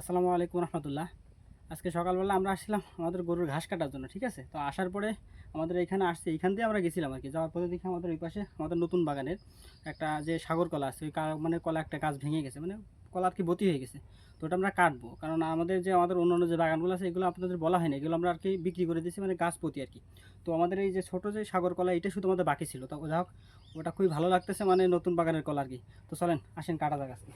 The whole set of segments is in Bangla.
আসসালামু আলাইকুম রহমতুল্লাহ। আজকে সকালবেলা আমরা আসছিলাম আমাদের গরুর ঘাস কাটার জন্য, ঠিক আছে? তো আসার পরে আমাদের এখানে আসছে, এখান দিয়ে আমরা গেছিলাম আর কি যাওয়ার পরে দেখি আমাদের ওই পাশে আমাদের নতুন বাগানের একটা যে সাগর কলা আছে, ওই মানে কলা একটা গাছ ভেঙে গেছে মানে কলা আর কি বতি হয়ে গেছে, তো ওটা আমরা কাটবো। কারণ আমাদের যে আমাদের অন্যান্য যে বাগানগুলো আছে, এগুলো আপনাদের বলা হয়নি, এগুলো আমরা আর কি বিক্রি করে দিয়েছি মানে গাছ প্রতি আর কি তো আমাদের এই যে ছোটো যে সাগর কলা, এটা শুধু আমাদের বাকি ছিল। তো যাই হোক, ওটা খুবই ভালো লাগতেছে মানে নতুন বাগানের কলা আর কি তো চলেন, আসেন কাটা যাক আজকে।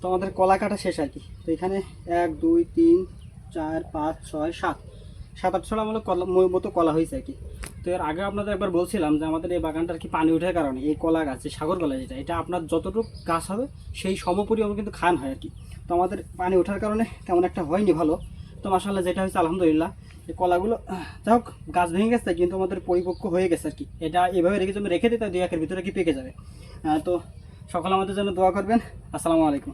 তো আমাদের কলা কাটা শেষ আর কি। তো এখানে এক, দুই, তিন, চার, পাঁচ, ছয়, সাত। সাত, আট ছড়া মতো কলা মতো কলা হয়েছে আর কি। তো এর আগে আপনাদের একবার বলছিলাম যে আমাদের এই বাগানটার কি পানি ওঠার কারণে এই কলা গাছ সাগর কলা যেটা, এটা আপনার যতটুকু গাছ হবে সেই সমপরিমাণ কিন্তু খান হয় আর কি। তো আমাদের পানি ওঠার কারণে তেমন একটা হয়নি ভালো। তো মাসাল্লাহ যেটা হয়েছে, আলহামদুলিল্লাহ, এই কলাগুলো, যাই হোক, গাছ ভেঙে গেছে, কিন্তু আমাদের পরিপক্ক হয়ে গেছে আর কি। এটা এভাবে রেখে যদি রেখে দিই তাই দুই একের ভিতরে কি পেকে যাবে। তো সকলে আমাদের জন্য দোয়া করবেন। আসসালামু আলাইকুম।